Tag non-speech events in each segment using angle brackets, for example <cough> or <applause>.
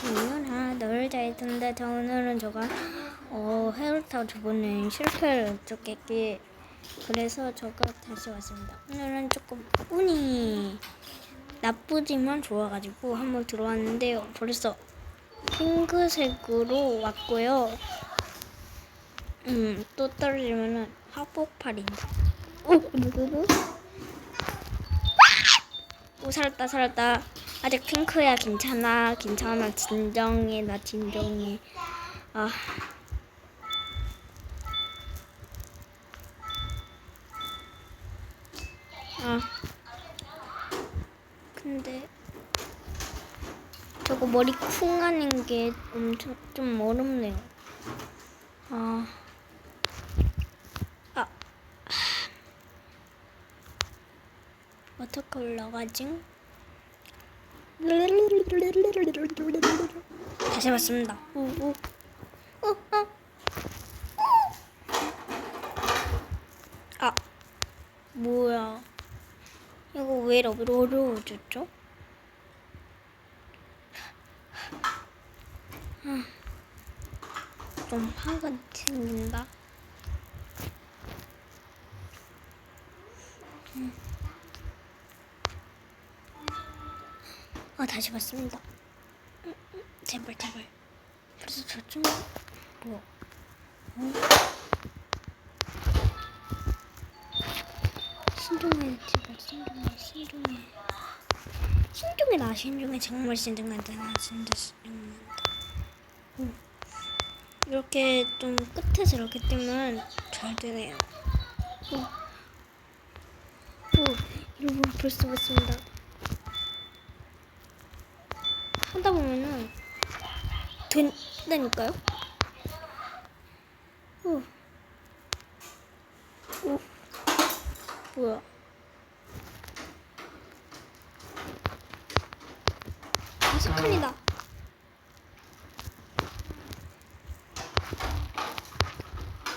지윤아 너를 잘 듣는다. 자 오늘은 제가 어 헤어타워 저번에 실패를 어쩌겠기 그래서 제가 다시 왔습니다. 오늘은 조금 운이 나쁘지만 좋아가지고 한번 들어왔는데요. 벌써 핑크색으로 왔고요. 음, 또 떨어지면은 학폭팔입니다. 오? 오, 살았다, 살았다. 아직 핑크야, 괜찮아, 괜찮아. 진정해, 나 진정해. 아. 아. 근데 저거 머리 쿵 하는 게 엄청 좀 어렵네요. 아. 아. 어떻게 올라가지? 다시 어. 아. 뭐야. 이거 왜 이렇게 어려워졌죠? 좀 화가 생긴다. 다시 봤습니다. 음, 음, 제발 제발. 벌써 저쯤 뭐? 어? 신중해 제발 신중해 신중해. 신중해 나 신중해 정말 신중한다 나 진짜 신중한다. 음. 이렇게 좀 끝에서 이렇게 뜨면 잘 되네요. 오, 오 이러고 벌써 봤습니다. 하다 보면은 된다니까요? 오, 오, 뭐야? 다섯 칸이다.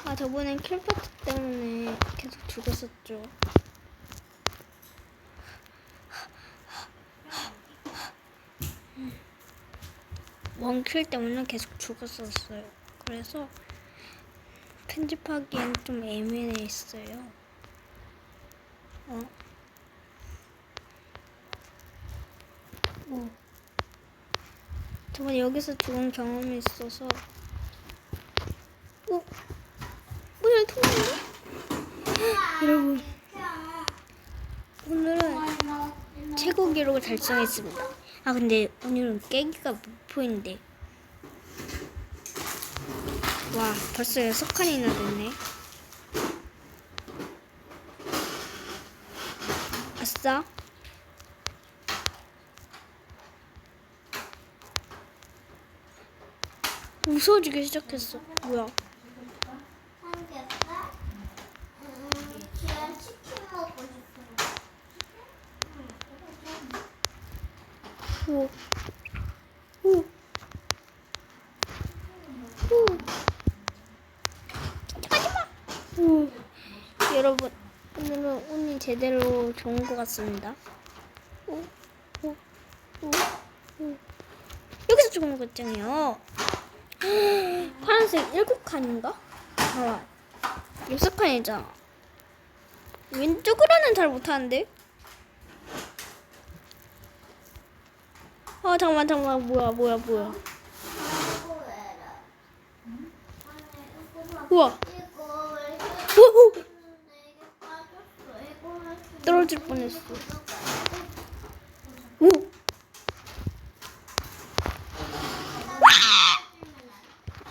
아 저번엔 킬파트 때문에 계속 죽었었죠. 원킬 때문에 계속 죽었었어요. 그래서 편집하기엔 좀 애매했어요. 어. 오. 저번에 여기서 죽은 경험이 있어서 오. 뭐야 통했네? 여러분 오늘은 최고 기록을 달성했습니다. 아 근데 오늘은 깨기가 목표인데 와 벌써 여섯 칸이나 됐네. 아싸. 무서워지기 시작했어. 뭐야? 삼겹살? 음, 지금 치킨 먹고 싶어. 오. 오. 오. 하지마. 오. 여러분, 오늘은 운이 제대로 좋은 것 같습니다. 오. 오. 오. 오. 여기서 죽은 거 있잖아요. <gasps> 파란색 일곱 칸인가? 잠깐만. 여섯 칸이잖아. 왼쪽으로는 잘 못하는데? 아 잠깐만 잠깐만 뭐야 뭐야 뭐야? 우와 오, 오, 했는데 이게 빠졌어? 이거 왜 떨어질 뻔했어. 오!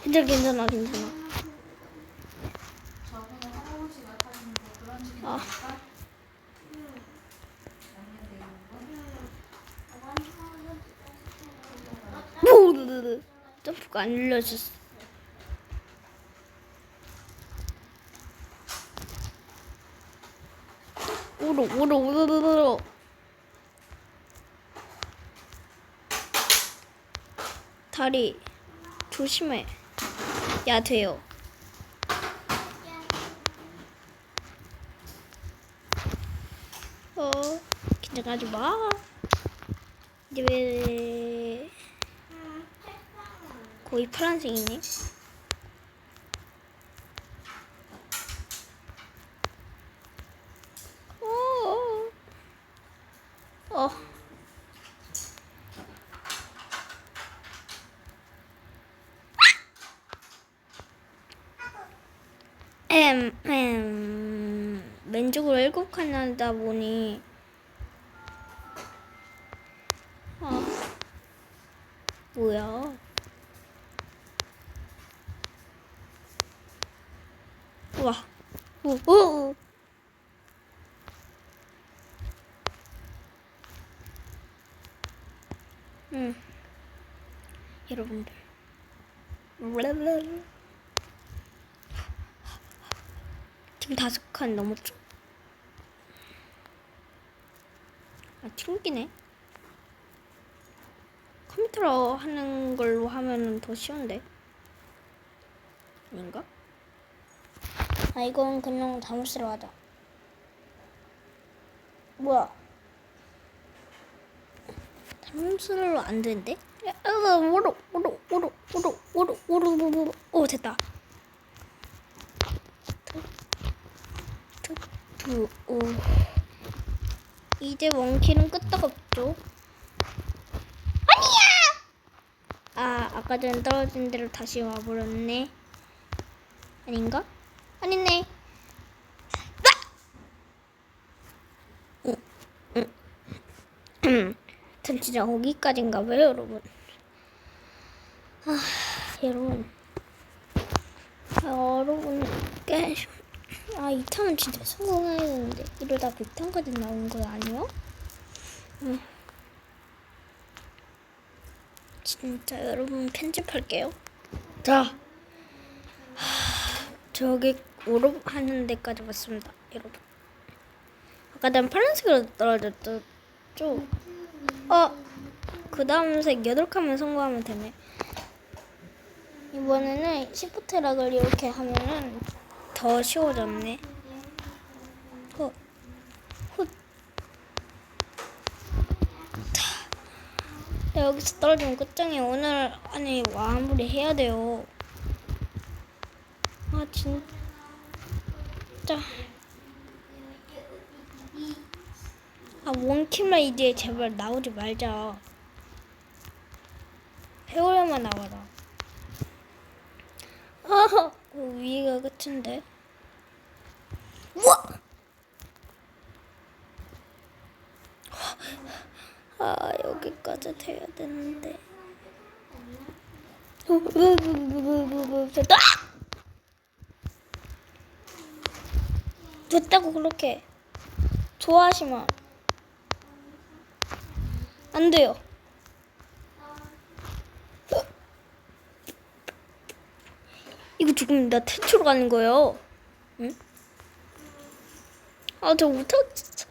괜찮아 괜찮아 괜찮아. 아. 오, 점프가 안 눌려졌어 오로 오로 오로 오로 다리 조심해. 야 돼요. 어 긴장하지 마. 이제 왜 거의 파란색이네. 어. 어. 엠, 엠, 왼쪽으로 일곱 칸 나다 보니, 아, 뭐야. 우와, 오, 오, 응, 여러분들. 지금 다섯 칸 넘었죠? 아, 튕기네. 컴퓨터로 하는 걸로 하면 더 쉬운데. 아닌가? 아, 이건 그냥 잠수로 하자. 뭐야? 잠수로 안 되는데? 아, 오로, 오로, 오로, 오로, 오로, 오로, 오로, 오, 됐다. 두, 오. 이제 원킬은 끄떡없죠? 아니야! 아, 아까 전 떨어진 대로 다시 와버렸네. 아닌가? 아니네. 응, 응. 음, 전 진짜 거기까지인가 봐요, 여러분. 아, 여러분. 아, 여러분, 깨. 아, 이 탕은 진짜 성공해야 되는데 이러다 100탕까지 나온 거 아니야? 응. 진짜 여러분 편집할게요. 자, 하, 저기 오로 하는 데까지 왔습니다, 여러분. 아까 난 파란색으로 떨어졌죠? 어, 그 다음 색 8칸만 성공하면 되네. 이번에는 시프트락을 이렇게 하면은 더 쉬워졌네. 헛, 헛. 여기서 떨어지면 끝장이 오늘 안에 마무리 해야 돼요. 아 진짜. 아 원킬만 이제 제발 나오지 말자. 해오려만 나와라. 아, 어, 위가 끝인데. 우와! 아, 여기까지 돼야 되는데. 됐다! 됐다고 그렇게 좋아하시면 안 돼요. 이거 지금 나 퇴출 가는 거예요. 응? 아, 저 못하겠어.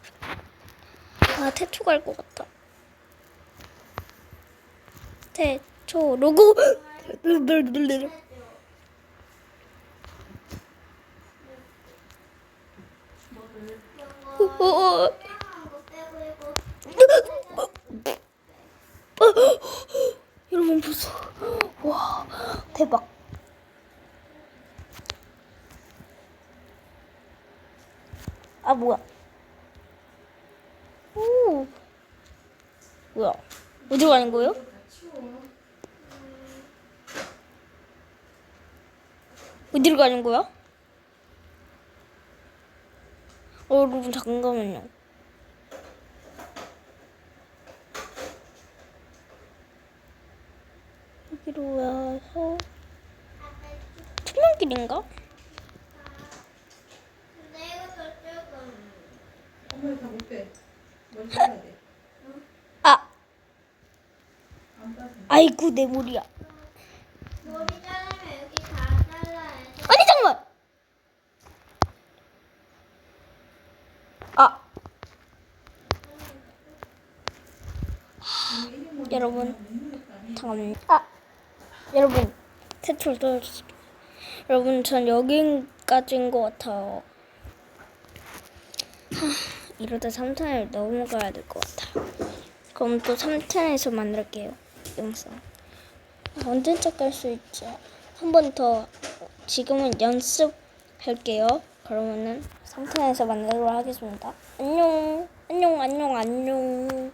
아, 퇴초 갈 것 같다. 퇴초, 로고! 여러분 보세요. 와, 대박. 아 뭐야? 오 뭐야? 어디로 가는 거예요? 어디로 가는 거야? 어 여러분 잠깐만요. 여기로 와서 투명길인가? 내가 저쪽은 엄마 다 못해. 먼저 해야 돼. 아안 따서. 아이고 내 머리야. 머리 자르면 여기 다 잘라야 돼. 아니 잠깐만. 아 여러분 잠깐만요. 아 여러분 태출 떨어졌어. 여러분 전 여기까지인 것 같아요. 하, 이러다 3탄을 넘어가야 될 것 같아요. 그럼 또 3탄에서 만들게요 영상. 언제쯤 갈수 있지? 한 번 더 지금은 연습할게요. 그러면은 3탄에서 만나도록 하겠습니다. 안녕, 안녕, 안녕, 안녕.